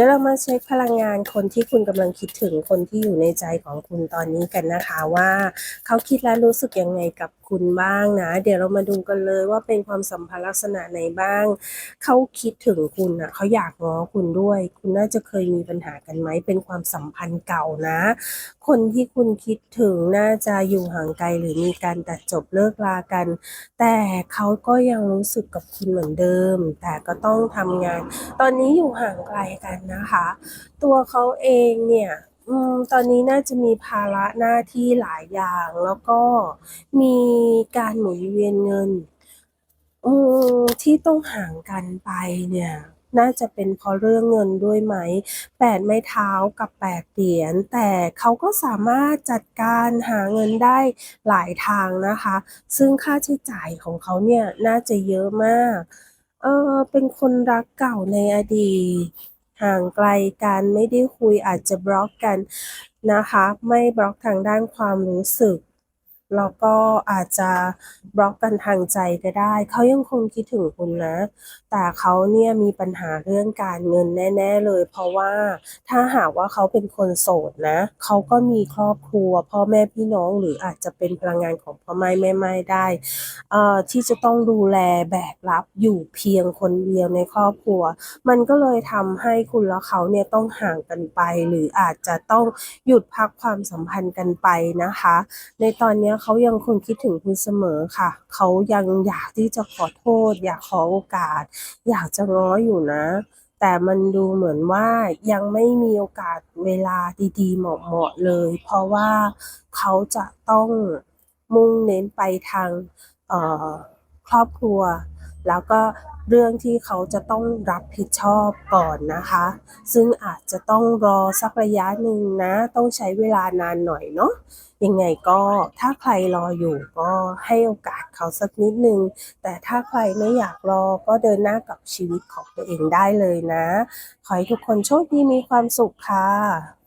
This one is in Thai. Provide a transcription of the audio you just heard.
ดี๋ยวเรามาเช็คพลังงานคนที่คุณกำลังคิดถึงคนที่อยู่ในใจของคุณตอนนี้กันนะคะว่า เขาคิดและรู้สึกยังไงกับ คุณบ้างนะ เดี๋ยวเรามาดูกันเลยว่าเป็นความสัมพันธ์ลักษณะไหนบ้าง เขาคิดถึงคุณอะเขาอยากง้อคุณด้วย คุณน่าจะเคยมีปัญหากันไหม เป็นความสัมพันธ์เก่านะ คนที่คุณคิดถึงน่าจะอยู่ห่างไกลหรือมีการตัดจบเลิกลากัน แต่เขาก็ยังรู้สึกกับคุณเหมือนเดิม แต่ก็ต้องทำงาน ตอนนี้อยู่ห่างไกลกันนะคะ ตัวเขาเองเนี่ย อืมตอนนี้น่าจะมีภาระหน้าที่หลายอย่าง แล้วก็มีการหมุนเวียนเงินอืมที่ต้องห่างกันไปเนี่ย น่าจะเป็นเพราะเรื่องเงินด้วยไหมแปดไม้เท้ากับแปดเหรียญแต่เขาก็สามารถจัดการหาเงินได้หลายทางนะคะ ซึ่งค่าใช้จ่ายของเขาเนี่ยน่าจะเยอะมากเออเป็นคนรักเก่าในอดีต ห่างไกลกันไม่ได้คุยอาจจะบล็อกกันนะคะ ไม่บล็อกทางด้านความรู้สึก แล้วก็อาจจะบล็อกกันทางใจก็ได้ เขายังคงคิดถึงคุณนะ แต่เขาเนี่ยมีปัญหาเรื่องการเงินแน่ ๆ เลย เพราะว่าถ้าหากว่าเขาเป็นคนโสดนะ เขาก็มีครอบครัว พ่อแม่พี่น้องหรืออาจจะเป็นพลังงานของพ่อไม้แม่ไม้ได้เอ่อที่จะต้องดูแลแบกรับอยู่เพียงคนเดียวในครอบครัว มันก็เลยทำให้คุณและเขาเนี่ยต้องห่างกันไป หรืออาจจะต้องหยุดพักความสัมพันธ์กันไปนะคะ ในตอนนี้เขายังคงคิดถึงคุณเสมอค่ะ เขายังอยากที่จะขอโทษ อยากขอโอกาส อยากจะง้ออยู่นะ แต่มันดูเหมือนว่ายังไม่มีโอกาสเวลาดีๆ เหมาะๆเลย เพราะว่าเขาจะต้องมุ่งเน้นไปทางครอบครัว แล้วก็เรื่องที่เขาจะต้องรับผิดชอบก่อนนะคะ ซึ่งอาจจะต้องรอสักระยะหนึ่งนะ ต้องใช้เวลานานหน่อยเนาะ ยังไงก็ถ้าใครรออยู่ก็ให้โอกาสเขาสักนิดนึง แต่ถ้าใครไม่อยากรอก็เดินหน้ากับชีวิตของตัวเองได้เลยนะ ขอให้ทุกคนโชคดีมีความสุขค่ะ